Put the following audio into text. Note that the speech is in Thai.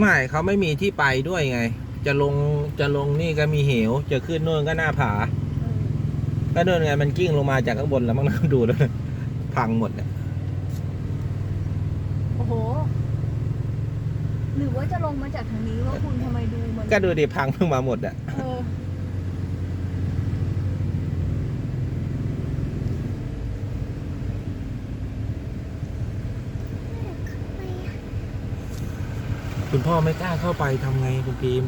ไม่เขาไม่มีที่ไปด้วยไง จะลงจะลงนี่ก็มีเหว จะขึ้นนู่นก็หน้าผาเออก็เดินไงมันกิ้งลงมาจากข้างบนแล้วมั้งนะดูแล้วพังหมดเนี่ยโอ้โห หรือว่าจะลงมาจากทางนี้ว่าคุณทำไมดูมันก็ดูดิพังลงมาหมดอะ เออ คุณพ่อไม่กล้าเข้าไปทำไงคุณพีม